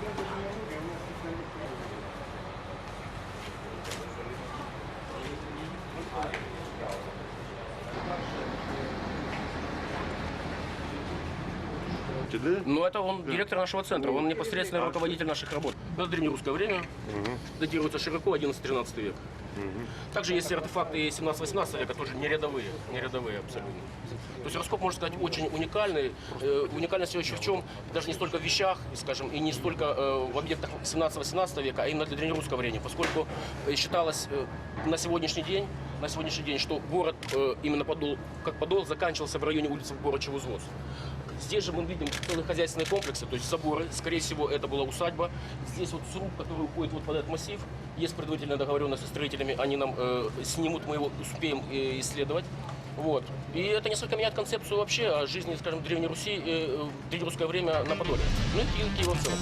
Gracias. Знаете, да? Но это он директор нашего центра, он непосредственно руководитель наших работ. Это древнерусское время, датируется широко 11-13 век. Также есть артефакты 17-18 века, тоже не рядовые, не рядовые абсолютно. То есть раскоп, можно сказать, очень уникальный. Э, Уникальность еще в чем? Даже не столько в вещах, скажем, и не столько э, в объектах 17-18 века, а именно для древнерусского времени, поскольку э, считалось э, на сегодняшний день, на сегодняшний день, что город э, именно Подол, как Подол, заканчивался в районе улицы Горочев взвоз. Здесь же мы видим целые хозяйственные комплексы, то есть заборы. Скорее всего, это была усадьба. Здесь вот сруб, который уходит вот под этот массив. Есть предварительная договоренность со строителями, они нам э, снимут, мы его успеем э, исследовать. Вот. И это несколько меняет концепцию вообще о жизни, скажем, Древней Руси, э, древнерусское время на Подоле. Ну и Ки- Киева в целом.